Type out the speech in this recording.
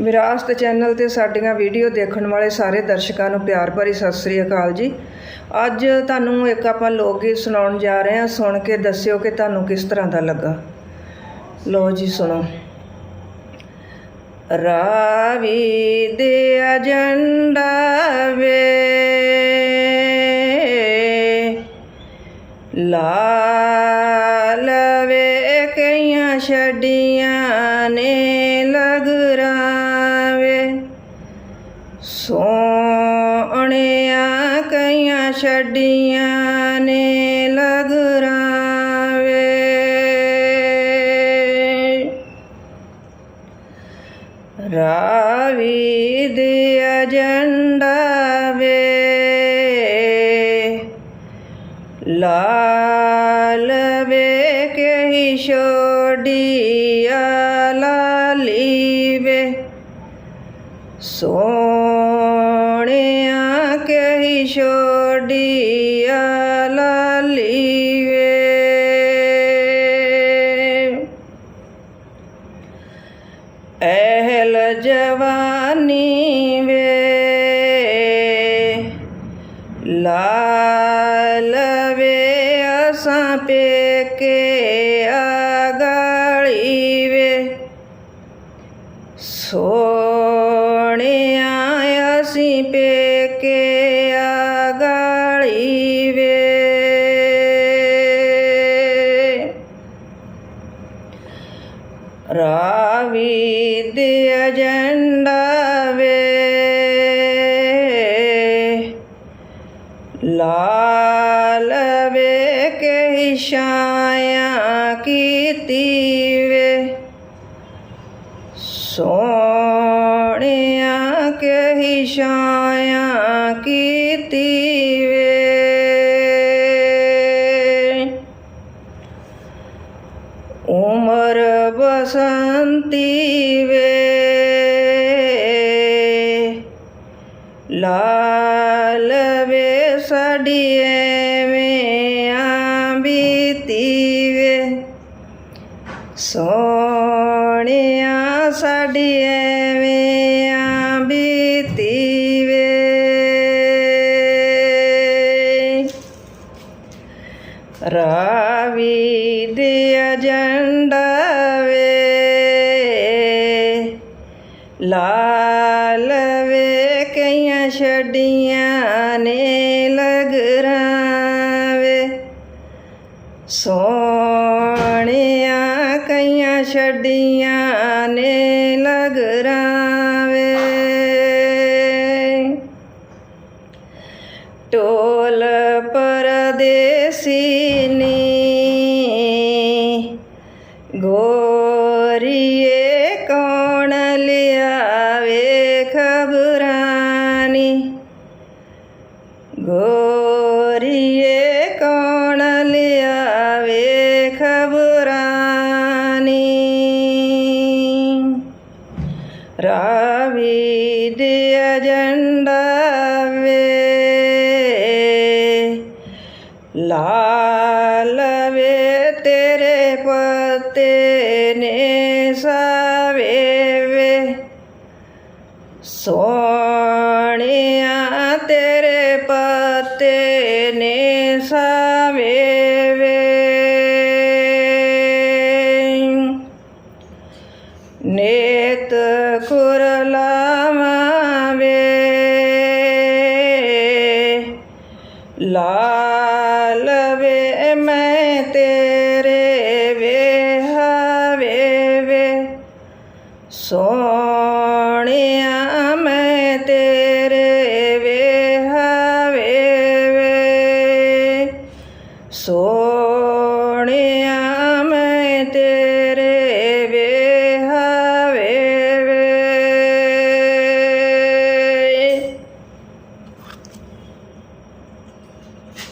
ਵਿਰਾਸਤ ਚੈਨਲ ਤੇ ਸਾਡੀਆਂ ਵੀਡੀਓ ਦੇਖਣ ਵਾਲੇ ਸਾਰੇ ਦਰਸ਼ਕਾਂ ਨੂੰ ਪਿਆਰ ਭਰੀ ਸਤਿ ਸ੍ਰੀ ਅਕਾਲ ਜੀ। ਅੱਜ ਤੁਹਾਨੂੰ ਇੱਕ ਆਪਾਂ ਲੋਕ ਗੀਤ ਸੁਣਾਉਣ ਜਾ ਰਹੇ ਹਾਂ। ਸੁਣ ਕੇ ਦੱਸਿਓ ਕਿ ਤੁਹਾਨੂੰ ਕਿਸ ਤਰ੍ਹਾਂ ਦਾ ਲੱਗਾ। ਲੋ ਜੀ, ਸੁਣੋ। ਰਾਵੀ ਦੇ ਏਜੰਡਾ ਵੇ। ਲਾਲ ਵੇ, ਕਈਆਂ ਛੱਡੀਆਂ ਨੇ। ਸੋਹਣਿਆ ਕਈਆਂ ਛੱਡੀਆਂ ਨੇ ਲਗਰਾਵੇ ਰਾਵੀ। ਦੇ ਏਜੰਡਾ ਵੇ। ਲਾਲ ਵੇ ਕਹੀ ਛੋੜੀਆ ਲਾਲੀ ਵੇ। ਸੋਹਣਿਆ ਕਹੀ ਛੋੜੀਆ ਲਾਲੀ ਵੇ ਐਹਲ ਜਵਾਨੀ ਵੇ, ਲਾਲ ਵੇ, ਅਸਾਂ ਪੇਕੇ ਆਗਾਲੀ ਵੇ ਸੋਹਣਿਆ ਕੇ ਆਗਾਲੀ ਵੇ। ਰਾਵੀ ਦੇ ਏਜੰਡਾ ਵੇ। ਲਾਲ ਵੇ ਕਹੀ ਛਾਇਆ ਕੀਤੀ ਵੇ। ਸੋਹਣਿਆ ਕਹੀ ਛਾਇਆ ਕੀਤੀ ਵੇ। ਉਮਰ ਬਸੰਤੀ ਵੇ। ਲਾਲ ਵੇ ਸਾਡੀ ਐਵੇਂ ਆਂ ਵੇ। ਸੋਹਣਿਆ ਸਾਡੀ ਐਵੇਂ ਰਾਵੀ ਦੇ ਏਜੰਡਾ ਵੇ। ਲਾਲ ਵੇ, ਕਈਆਂ ਛੱਡੀਆਂ ਨੇ ਲਗਰਾਵੇ ਸੋਹਣਿਆ ਕਈਆਂ ਛੱਡੀਆਂ ਨੇ ਲਗਰਾਵੇ ਟੋਲ ਪਰਦੇਸੀ ਗੋਰੀਏ ਕੌਣ ਲਿਆਵੇ ਖਬਰਾਨੀ? ਰਾਵੀ ਦੇ ਏਜੰਡਾ ਵੇ। ਲਾਲ ਵੇ ਤੇਰੇ ਪਤੇ ਨੇ ਸਾਵੇ ਵੇ। ਸੋਹਣਿਆ ਨੇ ਸਾਵੇ ਵੇ ਨੇਤ ਕੁਰਲਾਵਾਂ ਵੇ ਮੈਂ ਤੇਰੇ ਵੇ ਹਵੇ ਵੇ ਸੋ professor